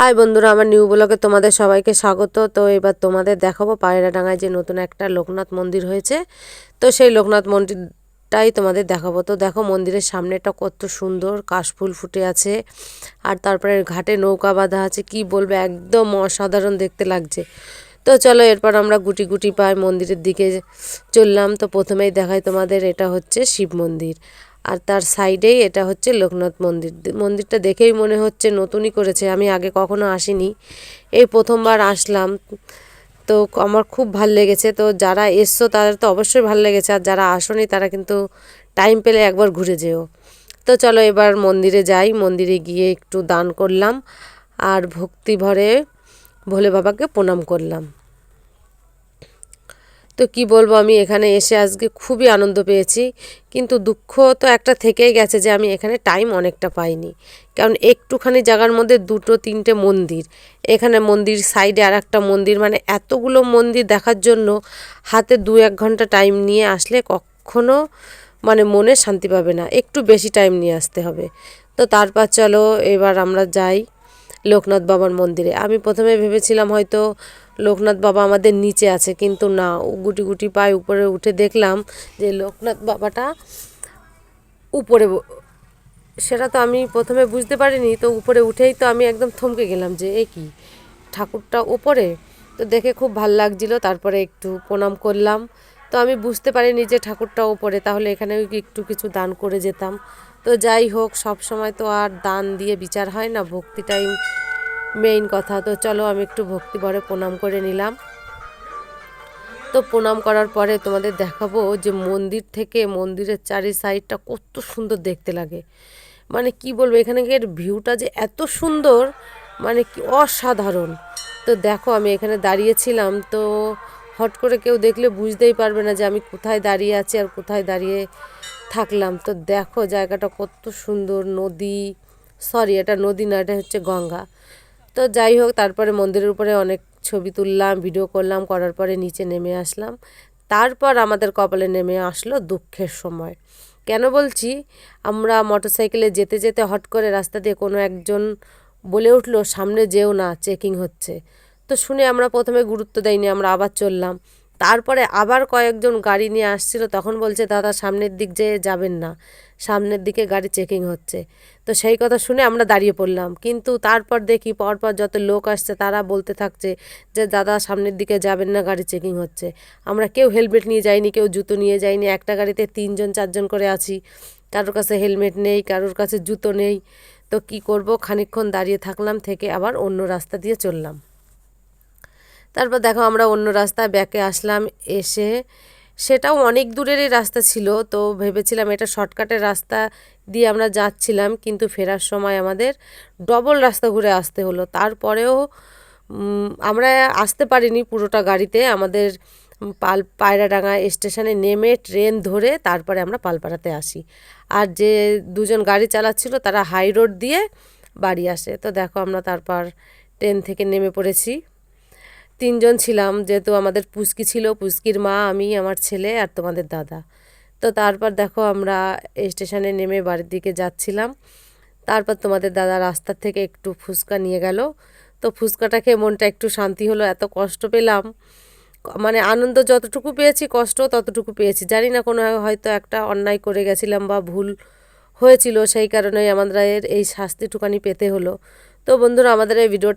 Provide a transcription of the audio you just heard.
High বন্ধুরা, আমার new ব্লগে তোমাদের সবাইকে স্বাগত। তো এবার তোমাদের দেখাবো পায়রাডাঙ্গায় যে নতুন একটা লোকনাথ মন্দির হয়েছে। তো সেই লোকনাথ মন্দিরটাই তোমাদের দেখাবো। তো দেখো মন্দিরের সামনেটা কত সুন্দর, কাশফুল ফুটে আছে। আর তারপরে ঘাটে নৌকা বাঁধা আছে, কি বলবে, একদম অসাধারণ দেখতে লাগছে। তো চলো এরপর আমরা গুটি গুটি পাই মন্দিরের দিকে চললাম। তো প্রথমেই দেখাই তোমাদের, এটা হচ্ছে শিব মন্দির। আর তার সাইডেই এটা হচ্ছে লোকনাথ মন্দির। মন্দিরটা দেখেই মনে হচ্ছে নতুনই করেছে। আমি আগে কখনো আসিনি। এই প্রথমবার আসলাম। তো আমার খুব ভালো লেগেছে। তো যারা এসছো, তাদের তো অবশ্যই ভালো লেগেছে। আর যারা আসনি, তারা কিন্তু টাইম পেলে একবার ঘুরে যেও। তো চলো এবার মন্দিরে যাই। মন্দিরে গিয়ে একটু দান করলাম। আর ভক্তি ভরে ভোলে বাবাকে প্রণাম করলাম। তো কি বলব, আমি এখানে এসে আজকে খুবই আনন্দ পেয়েছি। কিন্তু দুঃখ তো একটা থেকেই গেছে যে আমি এখানে টাইম অনেকটা পাইনি। কারণ একটুখানি জায়গার মধ্যে দুটো তিনটে মন্দির। এখানে মন্দির সাইডে আর একটা মন্দির মানে এতগুলো মন্দির দেখার জন্য হাতে দু এক ঘণ্টা টাইম নিয়ে আসলে কখনো মানে মনে শান্তি পাবে না। একটু বেশি টাইম নিয়ে আসতে হবে। তো তারপর চলো, এবার আমরা যাই। লোকনাথ বাবার মন্দিরে। আমি প্রথমে ভেবেছিলাম হয়তো লোকনাথ বাবা আমাদের নিচে আছে, কিন্তু না গুটি গুটি পায়ে উপরে উঠে দেখলাম যে লোকনাথ বাবাটা উপরে সেটা তো আমি প্রথমে বুঝতে পারিনি, তো উপরে উঠেই তো আমি একদম থমকে গেলাম যে, এ কি? ঠাকুরটা ওপরে? তো দেখে খুব ভালো লাগছিল, তারপরে একটু প্রণাম করলাম। তো আমি বুঝতে পারিনি যে ঠাকুরটা ওপরে, তাহলে এখানে একটু কিছু দান করে যেতাম। তো যাই হোক, সব সময় তো আর দান দিয়ে বিচার হয় না ভক্তিটাই মেইন কথা। তো চলো আমি একটু ভক্তি ভরে প্রণাম করে নিলাম। তো প্রণাম করার পরে তোমাদের দেখাবো যে মন্দির থেকে মন্দিরের চারি সাইডটা কত সুন্দর দেখতে লাগে। মানে কি বলব এখানের ভিউটা যে এত সুন্দর মানে কি অসাধারণ। তো দেখো আমি এখানে দাঁড়িয়েছিলাম, তো হট করে কেউ দেখলে বুঝতেই পারবে না যে আমি কোথায় দাঁড়িয়ে আছি আর কোথায় দাঁড়িয়ে থাকলাম। তো দেখো জায়গাটা কত সুন্দর নদী। সরি এটা নদী না, এটা হচ্ছে গঙ্গা। তো যাই হোক, তারপরে মন্দিরের উপরে অনেক ছবি তুললাম ভিডিও করলাম, করার পরে নিচে নেমে আসলাম। তারপর আমাদের কপালে নেমে আসলো দুঃখের সময়। কেন বলছি? আমরা মোটরসাইকেলে যেতে যেতে হট করে রাস্তা দিয়ে কোনো একজন বলে উঠল, সামনে যেও না, চেকিং হচ্ছে। তো শুনে আমরা প্রথমে গুরুত্ব দেয়নি আমরা আবার চললাম। তারপরে আবার কয়েকজন গাড়ি নিয়ে আসছিল, তখন বলছে, দাদা, সামনের দিক যেয়ে যাবেন না। সামনের দিকে গাড়ি চেকিং হচ্ছে। তো সেই কথা শুনে আমরা দাঁড়িয়ে পড়লাম। কিন্তু তারপর দেখি, পরপর যত লোক আসছে, তারা বলতে থাকছে যে, দাদা, সামনের দিকে যাবেন না, গাড়ি চেকিং হচ্ছে। আমরা কেউ হেলমেট নিয়ে যাইনি, কেউ জুতো নিয়ে যাইনি। একটা গাড়িতে তিনজন, চারজন করে আছি। কারোর কাছে হেলমেট নেই, কারোর কাছে জুতো নেই। তো কি করব? খানিকক্ষণ দাঁড়িয়ে থাকলাম, থেকে আবার অন্য রাস্তা দিয়ে চললাম। তারপর দেখো আমরা অন্য রাস্তায় ব্যাকে আসলাম, এসে সেটাও অনেক দূরেরই রাস্তা ছিল, তো ভেবেছিলাম এটা শর্টকাটের রাস্তা দিয়ে আমরা যাচ্ছিলাম, কিন্তু ফেরার সময় আমাদের ডবল রাস্তা ঘুরে আসতে হলো। তারপরেও আমরা আসতে পারিনি পুরোটা গাড়িতে, আমাদের পাল, পায়রাডাঙ্গা স্টেশনে নেমে ট্রেন ধরে তারপরে আমরা পালপাড়াতে আসি। আর যে দুজন গাড়ি চালাচ্ছিল তারা হাই রোড দিয়ে বাড়ি আসে। তো দেখো আমরা তারপর ট্রেন থেকে নেমে পড়েছি। তিনজন ছিলাম, যেহেতু আমাদের পুচকি ছিল, পুচকির মা, আমি, আমার ছেলে আর তোমাদের দাদা। তো তারপর দেখো আমরা স্টেশনে নেমে বাড়ির দিকে যাচ্ছিলাম। তারপর তোমাদের দাদা রাস্তার থেকে একটু ফুচকা নিয়ে গেল। তো ফুচকাটা খেয়ে মনটা একটু শান্তি হলো, এত কষ্ট পেলাম। মানে আনন্দ যতটুকু পেয়েছি, কষ্ট ততটুকু পেয়েছি। জানি না কোনো হয়তো একটা অন্যায় করে গেছিলাম বা ভুল হয়েছিল, সেই কারণেই আমাদের এই শাস্তিটুকানি পেতে হলো। তো বন্ধুরা, আমাদের এই ভিডিওটা